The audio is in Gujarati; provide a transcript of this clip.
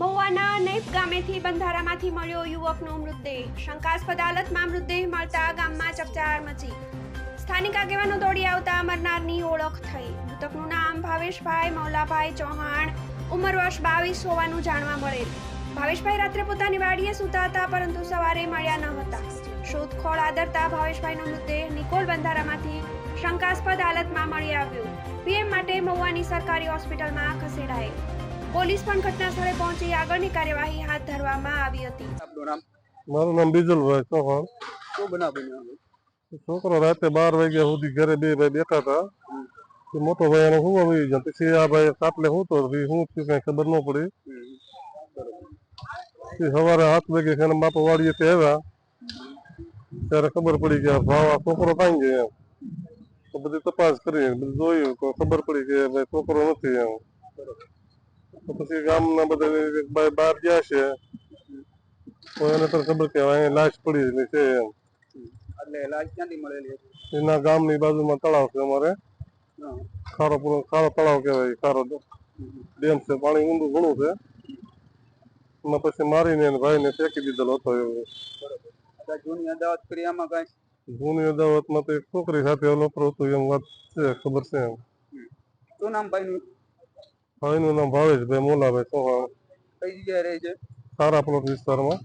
મહુવાના નેપ ગામેથી બંધારામાંથી મળ્યો યુવકનો મૃતદેહ શંકાસ્પદ હાલતમાં મૃતદેહ મળતા ગામમાં ચકચાર મચી સ્થાનિક આગેવાનો દોડી આવતા મરનારની ઓળખ થઈ મૃતકનું નામ ભાવેશભાઈ મૌલાભાઈ ચૌહાણ ઉંમર વર્ષ બાવીસ હોવાનું જાણવા મળેલ ભાવેશભાઈ રાત્રે પોતાની વાડીએ સૂતા હતા પરંતુ સવારે મળ્યા ન હતા શોધખોળ આદરતા ભાવેશભાઈનો મૃતદેહ નિકોલ બંધારામાંથી શંકાસ્પદ હાલતમાં મળી આવ્યો પીએમ માટે મહુવાની સરકારી હોસ્પિટલમાં ખસેડાયેલ પોલીસ પણ ઘટના સ્થળે પહોંચી આગળની કાર્યવાહી હાથ ધરવામાં આવી હતી મારું નામ રિઝલભાઈ તો હું શું બનાવ્યું છો છોકરો રાતે 12 વાગ્યા સુધી ઘરે બે ભાઈ બેઠા હતા કે મોટો ભાઈનો સુવા વઈ જતો સીયા ભાઈ સાથે હું તો હું શું કે ખબર નો પડી કે સવારે 7 વાગ્યે ખાના બાપા વાડીએ તે આવ્યા કે રખબર પડી કે ભાવા છોકરો પાં ગયો તો બધી તપાસ કરી બધું જોયું કે ખબર પડી કે ભાઈ છોકરો નથી એમ પછી ગામના બધા એક ભાઈ બહાર ગયા છે તો એને તો ખબર કે અહીંયા લાશ પડી છે એમ એટલે લાશ ક્યાંથી મળેલી એના ગામની બાજુમાં તળાવ છે અમારે ખારો પૂરો ખારો તળાવ કહેવાય ખારો ડેમ છે પાણી ઊંડું ઘણું છે અને પછી મારીને એને ભાઈને ફેંકી દીધેલો હતો એવો જૂની અદાવત કરી આમાં કાંઈ જૂની અદાવતમાં તો એક છોકરી સાથે ઓલો હતો એમ વાત છે ખબર છે એમ શું નામ ભાઈનું ભાઈનું નામ ભાવેશભાઈ મોલાભાઈ સોહાણ કઈ જગ્યાએ રહે છે સારા પ્લોટ વિસ્તારમાં